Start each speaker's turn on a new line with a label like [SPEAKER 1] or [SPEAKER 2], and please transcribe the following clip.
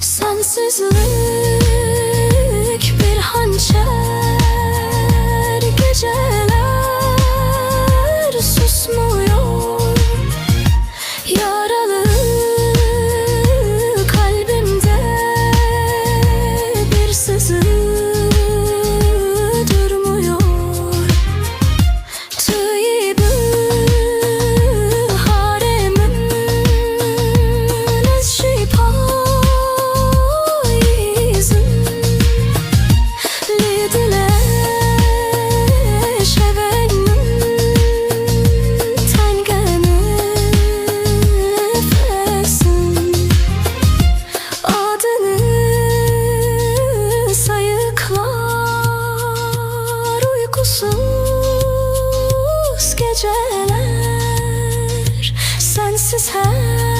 [SPEAKER 1] Sensizlik is high.